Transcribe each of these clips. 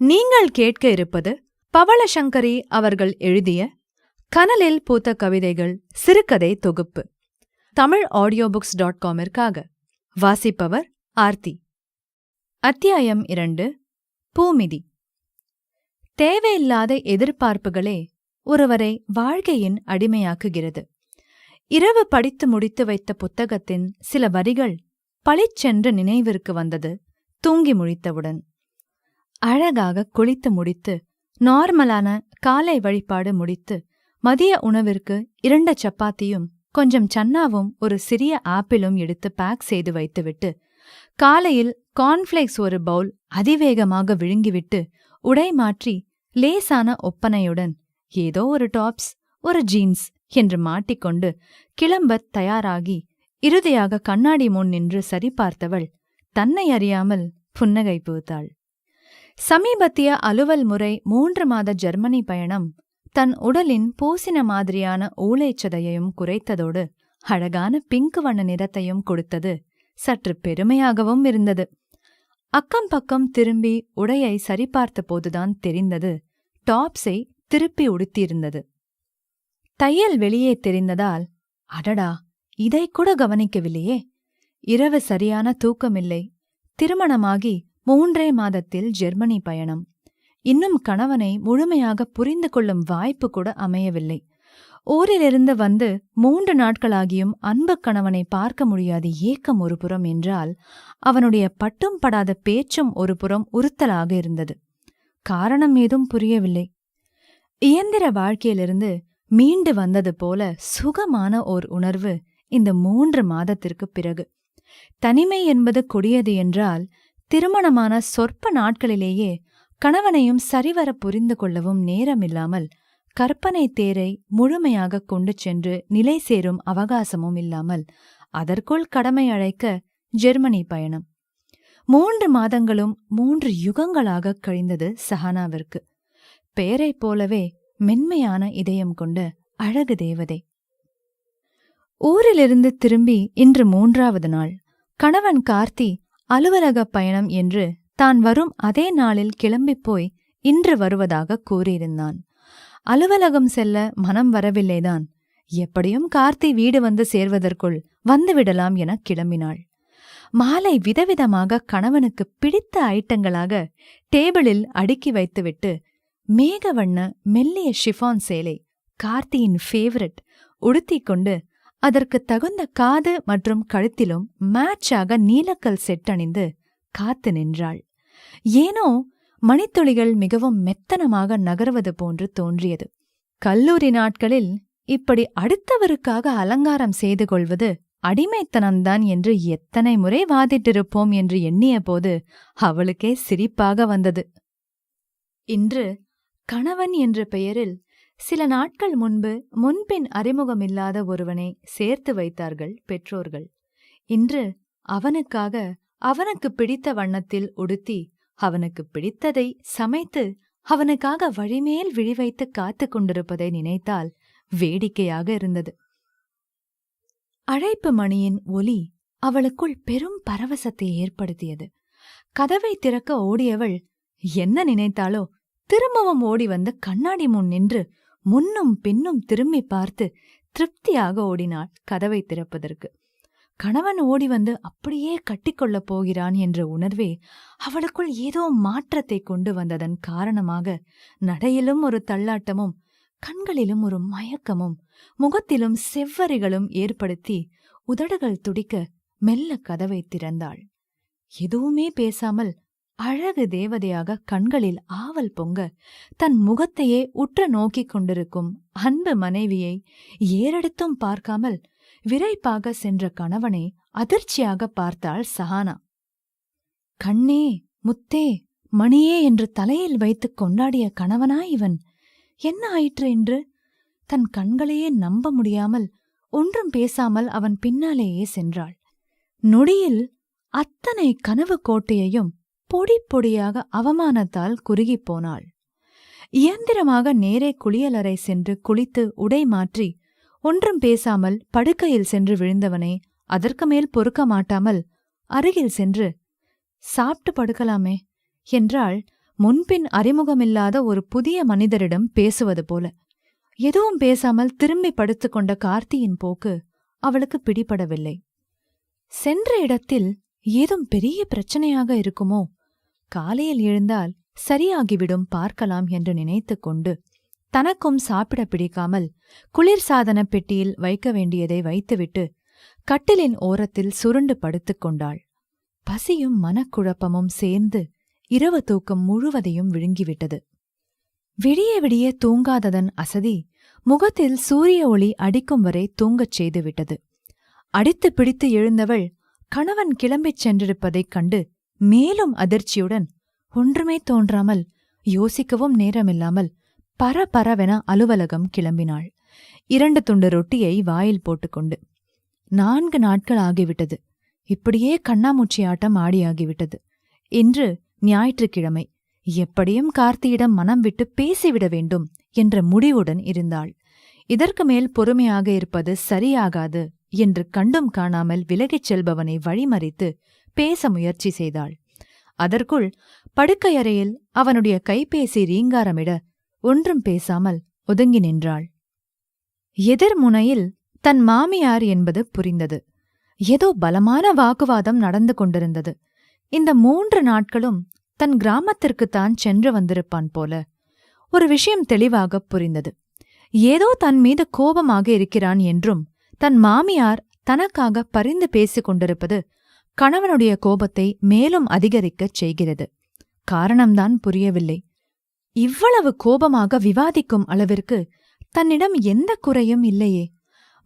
நீங்கள் கேட்க இருப்பது பவளசங்கரி அவர்கள் எழுதிய கனலில் பூத்த கவிதைகள் சிறுகதை தொகுப்பு. தமிழ் ஆடியோ புக்ஸ் டாட் காமிற்காக வாசிப்பவர் ஆர்த்தி. அத்தியாயம் இரண்டு பூமிதி. தேவையில்லாத எதிர்பார்ப்புகளே ஒருவரை வாழ்க்கையின் அடிமையாக்குகிறது. இரவு படித்து முடித்து வைத்த புத்தகத்தின் சில வரிகள் பளிச்சென்று நினைவிற்கு வந்தது தூங்கி முழித்தவுடன். அழகாக குளித்து முடித்து நார்மலான காலை வழிபாடு முடித்து மதிய உணவிற்கு இரண்டு சப்பாத்தியும் கொஞ்சம் சன்னாவும் ஒரு சிறிய ஆப்பிளும் எடுத்து பேக் செய்து வைத்துவிட்டு காலையில் கார்ன்ஃப்ளேக்ஸ் ஒரு பவுல் அதிவேகமாக விழுங்கிவிட்டு உடை மாற்றி லேசான ஒப்பனையுடன் ஏதோ ஒரு டாப்ஸ் ஒரு ஜீன்ஸ் என்று மாட்டிக்கொண்டு கிளம்பத் தயாராகி இறுதியாக கண்ணாடி முன் நின்று சரிபார்த்தவள் தன்னை அறியாமல் புன்னகை பூத்தாள். சமீபத்திய அலுவல் முறை மூன்று மாத ஜெர்மனி பயணம் தன் உடலின் பூசின மாதிரியான ஊளைச்சதையையும் குறைத்ததோடு அழகான பிங்க் வண்ண நிறத்தையும் கொடுத்தது சற்று பெருமையாகவும் இருந்தது. அக்கம் பக்கம் திரும்பி உடையை சரிபார்த்த போதுதான் தெரிந்தது. டாப்ஸை திருப்பி உடுத்தியிருந்தது. தையல் வெளியே தெரிந்ததால் அடடா இதை கூட கவனிக்கவில்லையே. இரவு சரியான தூக்கமில்லை. திருமணமாகி மூன்றே மாதத்தில் ஜெர்மனி பயணம். இன்னும் கணவனை முழுமையாக புரிந்து கொள்ளும் வாய்ப்பு கூட அமையவில்லை. ஊரிலிருந்து வந்து மூன்று நாட்களாகியும் அன்பு கணவனை பார்க்க முடியாது ஏக்கம் ஒரு புறம் என்றால் அவனுடைய பட்டும் படாத பேச்சும் ஒரு புறம் உறுத்தலாக இருந்தது. காரணம் ஏதும் புரியவில்லை. இயந்திர வாழ்க்கையிலிருந்து மீண்டு வந்தது போல சுகமான ஓர் உணர்வு இந்த மூன்று மாதத்திற்குப் பிறகு. தனிமை என்பது கொடியது என்றால் திருமணமான சொற்ப நாட்களிலேயே கணவனையும் சரிவர புரிந்து கொள்ளவும் நேரமில்லாமல் கற்பனை தேரை முழுமையாக கொண்டு சென்று நிலை சேரும் அவகாசமும் இல்லாமல் அதற்குள் கடமை அழைக்க ஜெர்மனி பயணம். மூன்று மாதங்களும் மூன்று யுகங்களாக கழிந்தது சஹானாவிற்கு. பெயரைப் போலவே மென்மையான இதயம் கொண்ட அழகு தேவதை. ஊரிலிருந்து திரும்பி இன்று மூன்றாவது நாள் கணவன் கார்த்தி அலுவலகப் பயணம் என்று தான் வரும் அதே நாளில் கிளம்பிப் போய் இன்று வருவதாக கூறியிருந்தான். அலுவலகம் செல்ல மனம் வரவில்லைதான். எப்படியும் கார்த்தி வீடு வந்து சேர்வதற்குள் வந்துவிடலாம் என கிளம்பினாள். மாலை விதவிதமாக கணவனுக்கு பிடித்த ஐட்டங்களாக டேபிளில் அடுக்கி வைத்துவிட்டு மேகவண்ண மெல்லிய ஷிஃபான் சேலை கார்த்தியின் ஃபேவரட் உடுத்திக் கொண்டு அதற்கு தகுந்த காது மற்றும் கழுத்திலும் மேட்சாக நீலக்கல் செட்டணிந்து காத்து நின்றாள். ஏனோ மணித்துளிகள் மிகவும் மெத்தனமாக நகர்வது போன்று தோன்றியது. கல்லூரி நாட்களில் இப்படி அடுத்தவருக்காக அலங்காரம் செய்து கொள்வது அடிமைத்தனம்தான் என்று எத்தனை முறை வாதிட்டிருப்போம் என்று எண்ணிய போது அவளுக்கே சிரிப்பாக வந்தது. இன்று கணவன் என்ற பெயரில் சில நாட்கள் முன்பு முன்பின் அறிமுகமில்லாத ஒருவனை சேர்த்து வைத்தார்கள் பெற்றோர்கள். இன்று அவனுக்காக அவனுக்கு பிடித்த வண்ணத்தில் உடுத்தி அவனுக்கு பிடித்ததை சமைத்து அவனுக்காக வழிமேல் விழிவைத்து காத்து கொண்டிருப்பதை நினைத்தால் வேடிக்கையாக இருந்தது. அழைப்பு மணியின் ஒலி அவளுக்குள் பெரும் பரவசத்தை ஏற்படுத்தியது. கதவை திறக்க ஓடியவள் என்ன நினைத்தாளோ திரும்பவும் ஓடி வந்து கண்ணாடி முன் நின்று முன்னும் பின்னும் திரும்பி பார்த்து திருப்தியாக ஓடினாள் கதவை திறப்பதற்கு. கணவன் ஓடி வந்து அப்படியே கட்டிக்கொள்ளப் போகிறான் என்ற உணர்வே அவளுக்குள் ஏதோ மாற்றத்தை கொண்டு வந்ததன் காரணமாக நடையிலும் ஒரு தள்ளாட்டமும் கண்களிலும் ஒரு மயக்கமும் முகத்திலும் செவ்வரிகளும் ஏற்படுத்தி உதடுகள் துடிக்க மெல்ல கதவை திறந்தாள். எதுவுமே பேசாமல் அழகு தேவதையாக கண்களில் ஆவல் பொங்க தன் முகத்தையே உற்று நோக்கிக் கொண்டிருக்கும் அன்பு மனைவியை ஏறெடுத்தும் பார்க்காமல் விரைப்பாக சென்ற கணவனை அதிர்ச்சியாக பார்த்தாள் சஹானா. கண்ணே முத்தே மணியே என்று தலையில் வைத்துக் கொண்டாடிய கணவனா இவன்? என்ன ஆயிற்று என்று தன் கண்களையே நம்ப முடியாமல் ஒன்றும் பேசாமல் அவன் பின்னாலேயே சென்றாள். நொடியில் அத்தனை கனவு கோட்டையையும் பொடி பொடியாக அவமானத்தால் குறுகிப் போனாள் இயந்திரமாக நேரே குளியலறை சென்று குளித்து உடை மாற்றி ஒன்றும் பேசாமல் படுக்கையில் சென்று விழுந்தவனை அதற்கு மேல் பொறுக்க மாட்டாமல் அருகில் சென்று சாப்பிட்டு படுக்கலாமே என்றாள் முன்பின் அறிமுகமில்லாத ஒரு புதிய மனிதரிடம் பேசுவது போல. எதுவும் பேசாமல் திரும்பி படுத்துக்கொண்ட கார்த்தியின் போக்கு அவளுக்கு பிடிபடவில்லை. சென்ற இடத்தில் ஏதும் பெரிய பிரச்சனையாக இருக்குமோ? காலையில் எழுந்தால் சரியாகிவிடும் பார்க்கலாம் என்று நினைத்துக் கொண்டு தனக்கும் சாப்பிட பிடிக்காமல் குளிர்சாதன பெட்டியில் வைக்க வேண்டியதை வைத்துவிட்டு கட்டிலின் ஓரத்தில் சுருண்டு படுத்துக் கொண்டாள். பசியும் மனக்குழப்பமும் சேர்ந்து இரவு தூக்கம் முழுவதையும் விழுங்கிவிட்டது. விடிய விடிய தூங்காததன் அசதி முகத்தில் சூரிய ஒளி அடிக்கும் வரை தூங்கச் செய்துவிட்டது. அடித்து பிடித்து எழுந்தவள் கணவன் கிளம்பிச் சென்றிருப்பதைக் கண்டு மேலும் அதிர்ச்சியுடன் ஒன்றுமே தோன்றாமல் யோசிக்கவும் நேரமில்லாமல் பரபரவென அலுவலகம் கிளம்பினாள். இரண்டு துண்டு ரொட்டியை வாயில் போட்டுக்கொண்டு நான்கு நாட்கள் ஆகிவிட்டது. இப்படியே கண்ணாமூச்சி ஆட்டம் ஆடியாகிவிட்டது. இன்று ஞாயிற்றுக்கிழமை. எப்படியும் கார்த்தியிடம் மனம் விட்டு பேசிவிட வேண்டும் என்ற முடிவுடன் இருந்தாள். இதற்கு மேல் பொறுமையாக இருப்பது சரியாகாது என்று கண்டும் காணாமல் விலகிச் செல்பவனை வழிமறித்து பேச முயற்சி செய்தாள். அதற்குள் படுக்கையறையில் அவனுடைய கைபேசி ரீங்காரமிட ஒன்றும் பேசாமல் ஒதுங்கி நின்றாள். எதிர்முனையில் தன் மாமியார் என்பது புரிந்தது. ஏதோ பலமான வாக்குவாதம் நடந்து கொண்டிருந்தது. இந்த மூன்று நாட்களும் தன் கிராமத்திற்குத்தான் சென்று வந்திருப்பான் போல. ஒரு விஷயம் தெளிவாகப் புரிந்தது. ஏதோ தன் மீது கோபமாக இருக்கிறான் என்றும் தன் மாமியார் தனக்காக பரிந்து பேசிக் கொண்டிருப்பது கணவனுடைய கோபத்தை மேலும் அதிகரிக்கச் செய்கிறது. காரணம்தான் புரியவில்லை. இவ்வளவு கோபமாக விவாதிக்கும் அளவிற்கு தன்னிடம் எந்த குறையும் இல்லையே.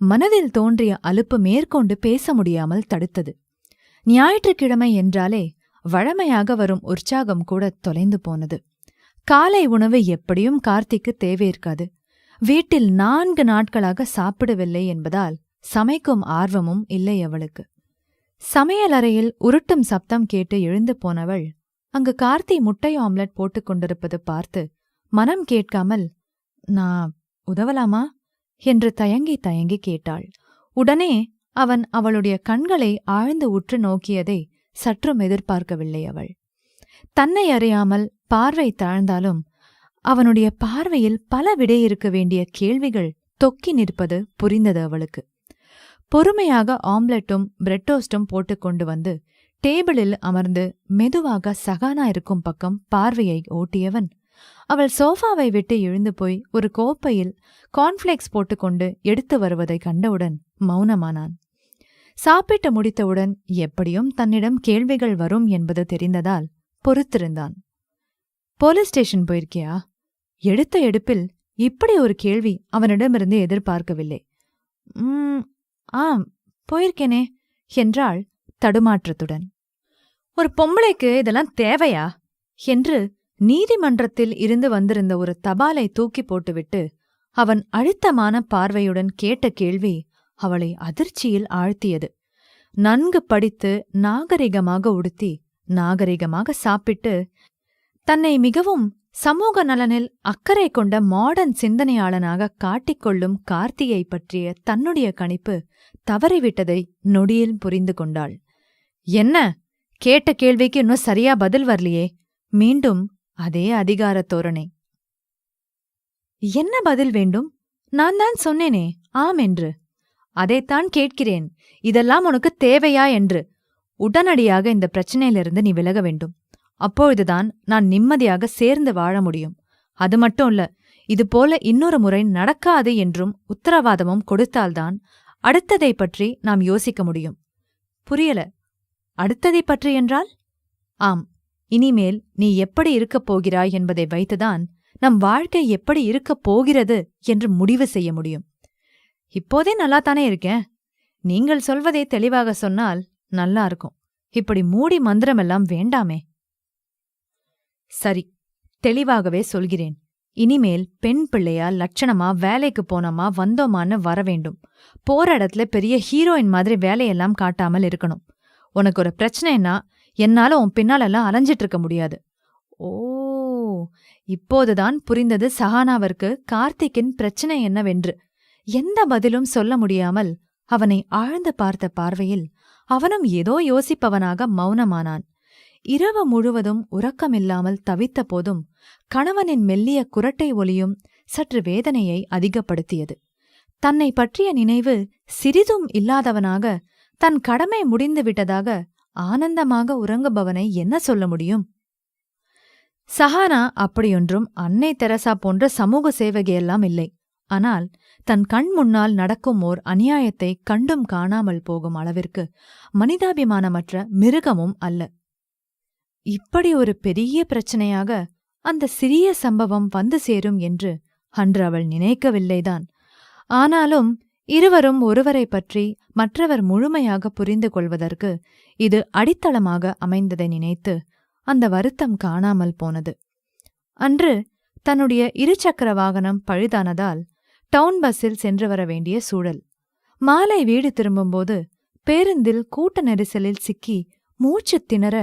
மனதில் தோன்றிய அலுப்பு மேற்கொண்டு பேச முடியாமல் தடுத்தது. ஞாயிற்றுக்கிழமை என்றாலே வழமையாக வரும் உற்சாகம் கூட தொலைந்து போனது. காலை உணவு எப்படியும் கார்த்திக்கு தேவையிருக்காது. வீட்டில் நான்கு நாட்களாக சாப்பிடவில்லை என்பதால் சமைக்கும் ஆர்வமும் இல்லை அவளுக்கு. சமையலறையில் உருட்டும் சப்தம் கேட்டு எழுந்து போனவள் அங்கு கார்த்தி முட்டை ஆம்லெட் போட்டுக் கொண்டிருப்பது பார்த்து மனம் கேட்காமல் நான் உதவலாமா? என்று தயங்கி தயங்கி கேட்டாள். உடனே அவன் அவளுடைய கண்களை ஆழ்ந்து உற்று நோக்கியதை சற்றும் எதிர்பார்க்கவில்லை அவள். தன்னை அறியாமல் பார்வை தாழ்ந்தாலும் அவனுடைய பார்வையில் பல விடை இருக்க வேண்டிய கேள்விகள் தொக்கி நிற்பது புரிந்தது அவளுக்கு. பொறுமையாக ஆம்லெட்டும் பிரெட் டோஸ்டும் போட்டுக்கொண்டு வந்து டேபிளில் அமர்ந்து மெதுவாக சகானா இருக்கும் பக்கம் பார்வையை ஓட்டியவன். அவள் சோஃபாவை விட்டு எழுந்து போய் ஒரு கோப்பையில் கார்ன்ஃபிளேக்ஸ் போட்டுக்கொண்டு எடுத்து வருவதை கண்டவுடன் மௌனமானான். சாப்பிட்டு முடித்தவுடன் எப்படியும் தன்னிடம் கேள்விகள் வரும் என்பது தெரிந்ததால் பொறுத்திருந்தான். Police station போயிருக்கியா? எடுத்த எடுப்பில். இப்படி ஒரு கேள்வி அவனிடமிருந்து எதிர்பார்க்கவில்லை. உம் ஆம் போயிருக்கேனே என்றாள் தடுமாற்றத்துடன். ஒரு பொம்பளைக்கு இதெல்லாம் தேவையா? என்று நீதிமன்றத்தில் இருந்து வந்திருந்த ஒரு தபாலை தூக்கி போட்டுவிட்டு அவன் அழுத்தமான பார்வையுடன் கேட்ட கேள்வி அவளை அதிர்ச்சியில் ஆழ்த்தியது. நன்கு படித்து நாகரிகமாக உடுத்தி நாகரிகமாக சாப்பிட்டு தன்னை மிகவும் சமூக நலனில் அக்கறை கொண்ட மாடர்ன் சிந்தனையாளனாக காட்டிக்கொள்ளும் கார்த்தியை பற்றிய தன்னுடைய கணிப்பு தவறிவிட்டதை நொடியில் புரிந்து கொண்டாள். என்ன? கேட்ட கேள்விக்கு இன்னும் சரியா பதில் வரலையே. மீண்டும் அதே அதிகாரத் தோரணை. என்ன பதில் வேண்டும்? நான் தான் சொன்னேனே ஆம் என்று. அதைத்தான் கேட்கிறேன். இதெல்லாம் உனக்கு தேவையா என்று. உடனடியாக இந்த பிரச்சனையிலிருந்து நீ விலக வேண்டும். அப்பொழுதுதான் நான் நிம்மதியாக சேர்ந்து வாழ முடியும். அது மட்டும் இல்ல இது போல இன்னொரு முறை நடக்காது என்றும் உத்தரவாதமும் கொடுத்தால்தான் அடுத்ததை பற்றி நாம் யோசிக்க முடியும். புரியல அடுத்ததை பற்றி என்றால்? ஆம் இனிமேல் நீ எப்படி இருக்கப் போகிறாய் என்பதை வைத்துதான் நம் வாழ்க்கை எப்படி இருக்கப் போகிறது என்று முடிவு செய்ய முடியும். இப்போதே நல்லாத்தானே இருக்கேன். நீங்கள் சொல்வதை தெளிவாக சொன்னால் நல்லா இருக்கும். இப்படி மூடி மந்திரமெல்லாம் வேண்டாமே. சரி தெளிவாகவே சொல்கிறேன். இனிமேல் பெண் பிள்ளையா லட்சணமா வேலைக்கு போனோமா வந்தோமான்னு வர வேண்டும். போற இடத்துல பெரிய ஹீரோயின் மாதிரி வேலையெல்லாம் காட்டாமல் இருக்கணும். உனக்கு ஒரு பிரச்சனைன்னா என்னால உன் பின்னாலெல்லாம் அலைஞ்சிட்டு இருக்க முடியாது. ஓ இப்போதுதான் புரிந்தது சஹானாவிற்கு கார்த்திக்கின் பிரச்சனை என்னவென்று. எந்த பதிலும் சொல்ல முடியாமல் அவனை ஆழ்ந்து பார்த்த பார்வையில் அவனும் ஏதோ யோசிப்பவனாக மௌனமானான். இரவு முழுவதும் உறக்கமில்லாமல் தவித்த போதும் கணவனின் மெல்லிய குரட்டை ஒலியும் சற்று வேதனையை அதிகப்படுத்தியது. தன்னை பற்றிய நினைவு சிறிதும் இல்லாதவனாக தன் கடமை முடிந்து விட்டதாக ஆனந்தமாக உறங்குபவனை என்ன சொல்ல முடியும்? சஹானா அப்படியொன்றும் அன்னை தெரசா போன்ற சமூக சேவகையெல்லாம் இல்லை. ஆனால் தன் கண் முன்னால் நடக்கும் ஓர் அநியாயத்தை கண்டும் காணாமல் போகும் அளவிற்கு மனிதாபிமானமற்ற மிருகமும் அல்ல. இப்படி ஒரு பெரிய பிரச்சனையாக அந்த சிறிய சம்பவம் வந்து சேரும் என்று அன்று அவள் நினைக்கவில்லைதான். ஆனாலும் இருவரும் ஒருவரை பற்றி மற்றவர் முழுமையாக புரிந்து கொள்வதற்கு இது அடித்தளமாக அமைந்ததை நினைத்து அந்த வருத்தம் காணாமல் போனது. அன்று தன்னுடைய இருசக்கர வாகனம் பழுதானதால் டவுன் பஸ்ஸில் சென்று வர வேண்டிய சூழல். மாலை வீடு திரும்பும்போது பேருந்தில் கூட்ட நெரிசலில் சிக்கி மூச்சு திணற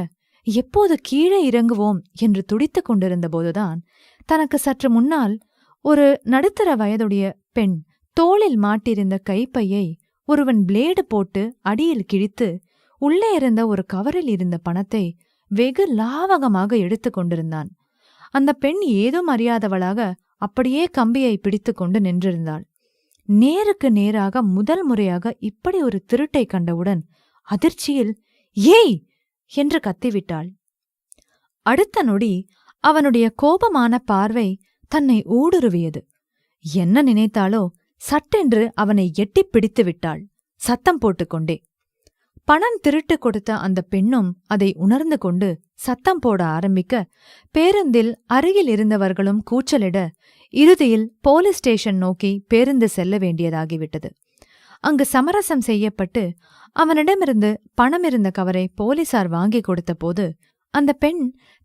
எப்போது கீழே இறங்குவோம் என்று துடித்துக் கொண்டிருந்தபோதுதான் தனக்கு சற்று முன்னால் ஒரு நடுத்தர வயதுடைய பெண் தோளில் மாட்டிருந்த கைப்பையை ஒருவன் பிளேடு போட்டு அடியில் கிழித்து உள்ளே இருந்த ஒரு கவரில் இருந்த பணத்தை வெகு லாவகமாக எடுத்துக் கொண்டிருந்தான். அந்த பெண் ஏதும் அறியாதவளாக அப்படியே கம்பியை பிடித்துக்கொண்டு நின்றிருந்தாள். நேருக்கு நேராக முதல் முறையாக இப்படி ஒரு திருட்டை கண்டவுடன் அதிர்ச்சியில் ஏய் என்று கத்திவிட்டாள். அடுத்த நொடி அவனுடைய கோபமான பார்வை தன்னை ஊடுருவியது. என்ன நினைத்தாளோ சட்டென்று அவனை எட்டிப் பிடித்து விட்டாள். சத்தம் போட்டுக்கொண்டே பணம் திருட்டு கொடுத்த அந்த பெண்ணும் அதை உணர்ந்து கொண்டு சத்தம் போட ஆரம்பிக்க பேருந்தில் அருகில் இருந்தவர்களும் கூச்சலிட இறுதியில் போலீஸ் ஸ்டேஷன் நோக்கி பேருந்து செல்ல வேண்டியதாகிவிட்டது. அங்கு சமரசம் செய்யப்பட்டு அவனிடமிருந்து பணம் இருந்த கவரை போலீசார் வாங்கிக் கொடுத்தபோது அந்த பெண்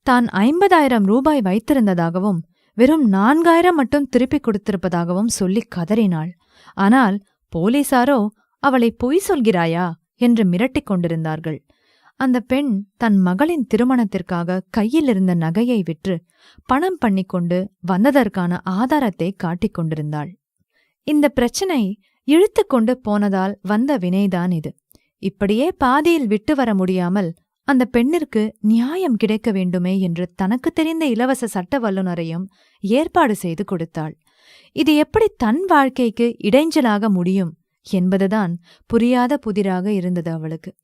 தான் ஐம்பதாயிரம் ரூபாய் வைத்திருந்ததாகவும் வெறும் நான்காயிரம் மட்டும் திருப்பிக் கொடுத்திருப்பதாகவும் சொல்லிக் கதறினாள். ஆனால் போலீசாரோ அவளை பொய் சொல்கிறாயா? என்று மிரட்டிக் கொண்டிருந்தார்கள். அந்த பெண் தன் மகளின் திருமணத்திற்காக கையில் இருந்த நகையை விற்று பணம் பண்ணிக்கொண்டு வந்ததற்கான ஆதாரத்தை காட்டிக் கொண்டிருந்தாள். இந்த பிரச்சனை இழுத்துக்கொண்டு போனதால் வந்த வினைதான் இது. இப்படியே பாதியில் விட்டு வர முடியாமல் அந்த பெண்ணிற்கு நியாயம் கிடைக்க வேண்டுமே என்று தனக்கு தெரிந்த இலவச சட்ட வல்லுநரையும் ஏற்பாடு செய்து கொடுத்தாள். இது எப்படி தன் வாழ்க்கைக்கு இடைஞ்சலாக முடியும் என்பதுதான் புரியாத புதிராக இருந்தது அவளுக்கு.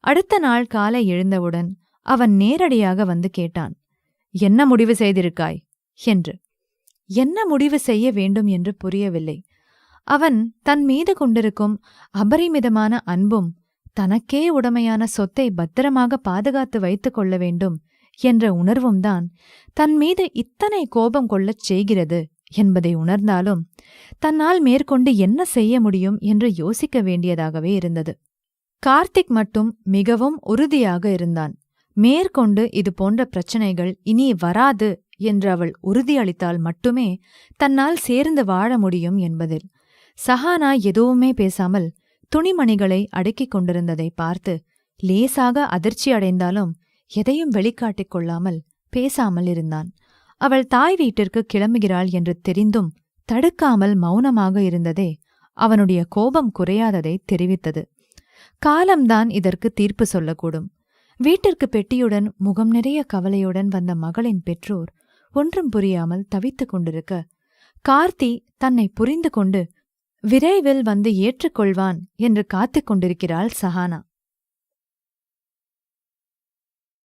அடுத்த நாள் காலை எழுந்தவுடன் அவன் நேரடியாக வந்து கேட்டான் என்ன முடிவு செய்திருக்காய்? என்று. என்ன முடிவு செய்ய வேண்டும் என்று புரியவில்லை. அவன் தன் மீது கொண்டிருக்கும் அபரிமிதமான அன்பும் தனக்கே உடமையான சொத்தை பத்திரமாக பாதுகாத்து வைத்துக் கொள்ள வேண்டும் என்ற உணர்வும்தான் தன் மீது இத்தனை கோபம் கொள்ளச் செய்கிறது என்பதை உணர்ந்தாலும் தன்னால் மேற்கொண்டு என்ன செய்ய முடியும் என்று யோசிக்க வேண்டியதாகவே இருந்தது. கார்த்திக் மட்டும் மிகவும் உறுதியாக இருந்தான். மேற்கொண்டு இது போன்ற பிரச்சனைகள் இனி வராது என்று அவள் உறுதியளித்தால் மட்டுமே தன்னால் சேர்ந்து வாழ முடியும் என்பதில் சஹானா எதுவுமே பேசாமல் துணிமணிகளை அடுக்கிக் கொண்டிருந்ததை பார்த்து லேசாக அதிர்ச்சி அடைந்தாலும் எதையும் வெளிக்காட்டிக் கொள்ளாமல் பேசாமல் இருந்தான். அவள் தாய் வீட்டிற்கு கிளம்புகிறாள் என்று தெரிந்தும் தடுக்காமல் மௌனமாக இருந்ததே அவனுடைய கோபம் குறையாததை தெரிவித்தது. காலம்தான் இதற்கு தீர்ப்பு சொல்லக்கூடும். வீட்டிற்கு பெட்டியுடன் முகம் நிறைய கவலையுடன் வந்த மகளின் பெற்றோர் ஒன்றும் புரியாமல் தவித்துக் கொண்டிருக்க கார்த்தி தன்னை புரிந்து கொண்டு விரைவில் வந்து ஏற்றுக்கொள்வான் என்று காத்துக் கொண்டிருக்கிறாள் சஹானா.